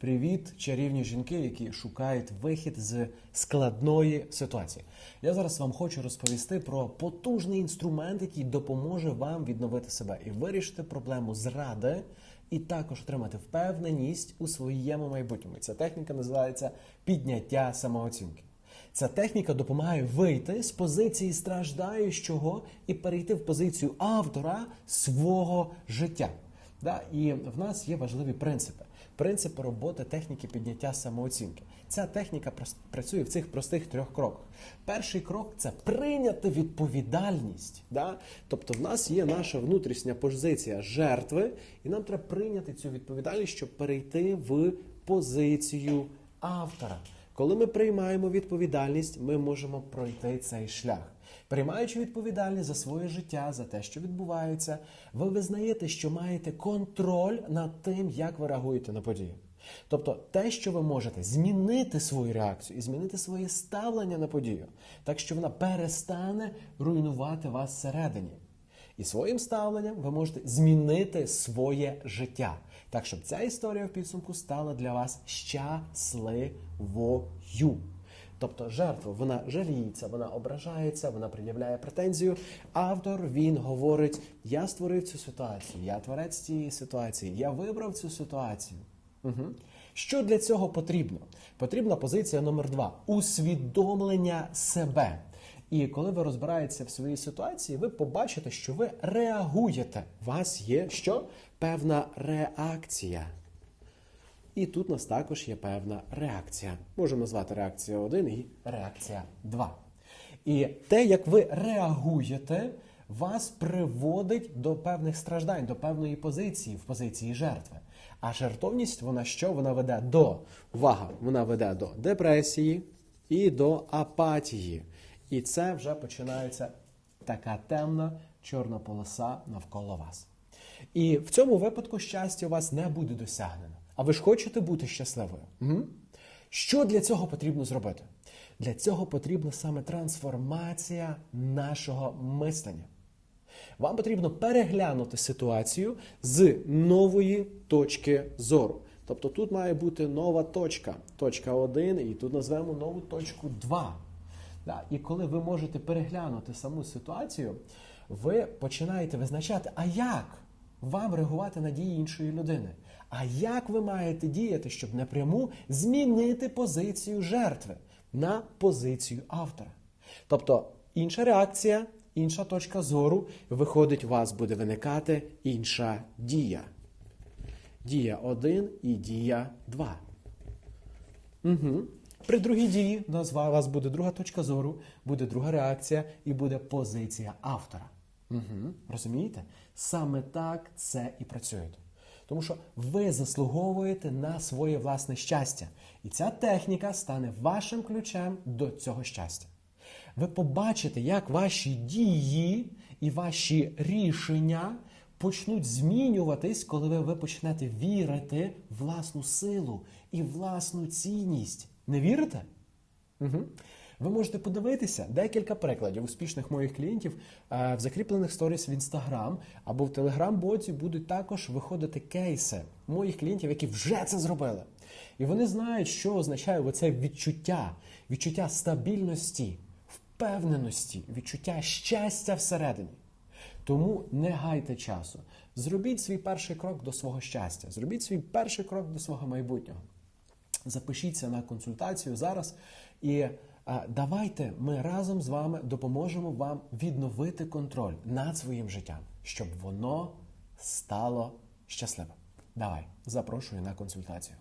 Привіт, чарівні жінки, які шукають вихід з складної ситуації. Я зараз вам хочу розповісти про потужний інструмент, який допоможе вам відновити себе і вирішити проблему зради, і також отримати впевненість у своєму майбутньому. Ця техніка називається підняття самооцінки. Ця техніка допомагає вийти з позиції страждаючого і перейти в позицію автора свого життя. Да? І в нас є важливі принципи. Принципи роботи техніки підняття самооцінки. Ця техніка працює в цих простих трьох кроках. Перший крок це прийняти відповідальність. Да? Тобто, в нас є наша внутрішня позиція жертви, і нам треба прийняти цю відповідальність, щоб перейти в позицію автора. Коли ми приймаємо відповідальність, ми можемо пройти цей шлях. Приймаючи відповідальність за своє життя, за те, що відбувається, ви визнаєте, що маєте контроль над тим, як ви реагуєте на події. Тобто те, що ви можете змінити свою реакцію і змінити своє ставлення на подію, так що вона перестане руйнувати вас всередині. І своїм ставленням ви можете змінити своє життя, так щоб ця історія в підсумку стала для вас щасливою. Тобто жертва вона жаліється, вона ображається, вона пред'являє претензію. Автор він говорить: я створив цю ситуацію, я творець цієї ситуації, я вибрав цю ситуацію. Угу. Що для цього потрібно? Потрібна позиція номер два усвідомлення себе. І коли ви розбираєтеся в своїй ситуації, ви побачите, що ви реагуєте. У вас є що? Певна реакція. І тут у нас також є певна реакція. Можемо назвати реакція 1 і реакція 2. І те, як ви реагуєте, вас приводить до певних страждань, до певної позиції в позиції жертви. А жертовність, вона що? Вона веде до увага, вона веде до депресії і до апатії. І це вже починається така темна чорна полоса навколо вас. І в цьому випадку щастя у вас не буде досягнено. А ви ж хочете бути щасливою? Угу. Що для цього потрібно зробити? Для цього потрібна саме трансформація нашого мислення. Вам потрібно переглянути ситуацію з нової точки зору. Тобто тут має бути нова точка, точка 1, і тут назвемо нову точку 2. Да. І коли ви можете переглянути саму ситуацію, ви починаєте визначати, а як вам реагувати на дії іншої людини. А як ви маєте діяти, щоб напряму змінити позицію жертви на позицію автора? Тобто інша реакція, інша точка зору, виходить, у вас буде виникати інша дія. Дія 1 і дія 2. Угу. При другій дії у вас буде друга точка зору, буде друга реакція і буде позиція автора. Угу. Розумієте? Саме так це і працює. Тому що ви заслуговуєте на своє власне щастя. І ця техніка стане вашим ключем до цього щастя. Ви побачите, як ваші дії і ваші рішення почнуть змінюватись, коли ви, ви почнете вірити в власну силу і власну цінність. Не вірите? Угу. Ви можете подивитися декілька прикладів успішних моїх клієнтів е, в закріплених сторіс в Інстаграм або в Телеграм-боті будуть також виходити кейси моїх клієнтів, які вже це зробили. І вони знають, що означає оце відчуття, відчуття стабільності, впевненості, відчуття щастя всередині. Тому не гайте часу. Зробіть свій перший крок до свого щастя, зробіть свій перший крок до свого майбутнього. Запишіться на консультацію зараз і а, давайте ми разом з вами допоможемо вам відновити контроль над своїм життям, щоб воно стало щасливим. Давай, запрошую на консультацію.